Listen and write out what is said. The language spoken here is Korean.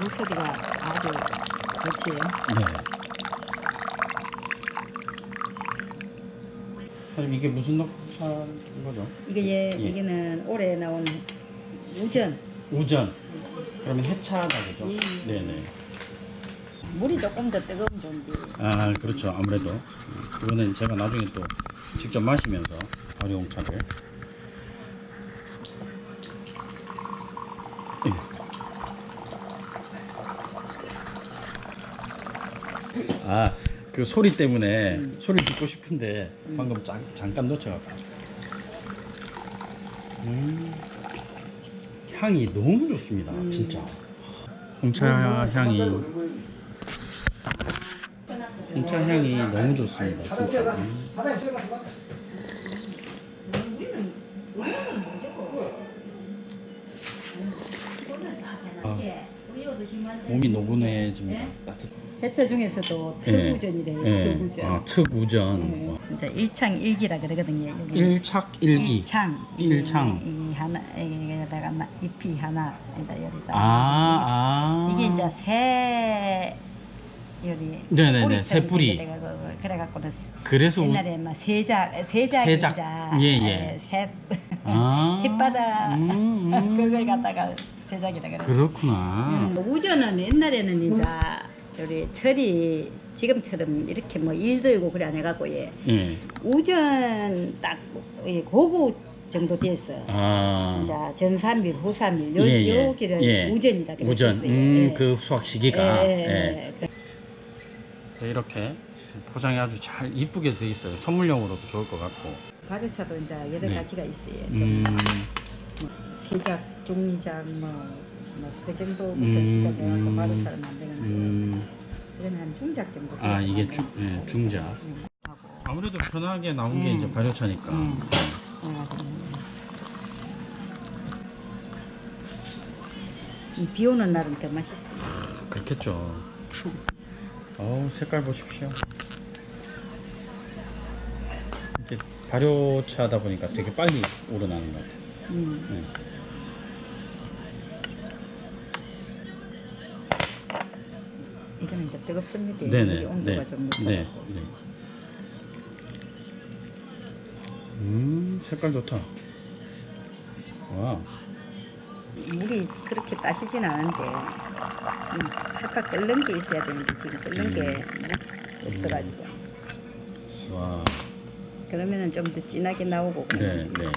목소리가 아주 좋지요. 네. 선생님 이게 무슨 녹차인 거죠? 이게 예, 예. 이게는 올해 나온 우전. 우전. 그러면 해차다 그죠? 예. 네네. 물이 조금 더 뜨거운 정도. 아 그렇죠 아무래도 음, 이거는 제가 나중에 또 직접 마시면서 발효홍차를 아 그 소리 때문에 소리 듣고 싶은데 방금 자, 잠깐 놓쳐갖고. 음, 향이 너무 좋습니다 진짜. 홍차 향이. 홍차 향이 너무 좋습니다. 진짜. 음. 아, 몸이 노곤해집니다. 해체 중에서도 예. 특우전이래요. 예. 특우전. 아, 특우전. 예. 이제 일창 일기라 그러거든요. 여기 일착 일기. 일창 일창. 이, 이 하나 여기다가 나- 잎이 하나 여기다 여기다 아, 아. 이게 이제 새 여기 네네네, 뿌리처럼 새 뿌리. 그래갖고는 그래서 우- 옛날에 막 세작 세작 세작. 예, 예. 새 아. 햇바다 음, 음. 그걸 갖다가 세작이라 그래. 그렇구나. 음, 우전은 옛날에는 이제 우리 철이 지금처럼 이렇게 뭐 일들고 그래 안 해갖고 예 예. 우전 딱 예, 고구 정도 됐어요. 아. 이제 전삼일, 후삼일 요, 예, 예. 여기를 예. 우전이라 우전. 그랬었어요. 음, 예. 그 수확 시기가. 예, 예. 예, 예. 네, 이렇게 포장이 아주 잘 이쁘게 돼 있어요. 선물용으로도 좋을 것 같고. 발효차도 이제 여러 네. 가지가 있어요. 좀 음. 세작, 중작 뭐 뭐그 정도부터 음, 시작해갖고 음. 발효차를 만드는데 음. 이런 한 중작 정도. 아, 이게 만드는 중- 예. 중작. 음. 아무래도 편하게 나온 게 음. 이제 발효차니까. 음. 그래가지고 이비 오는 날은 더 맛있어요. 그렇겠죠. 어우, 색깔 보십시오. 이렇게 발효차다 보니까 되게 빨리 우러나는 것 같아요. 음. 네. 이거는 이제 뜨겁습니다. 네네. 이 온도가 네. 좀 높아요. 네. 네. 음, 색깔 좋다. 와. 물이 그렇게 따시진 않은데 음, 살짝 끓는 게 있어야 되는데 지금 끓는 게 음. 없어가지고 와. 그러면은 좀 더 진하게 나오고 네, 네.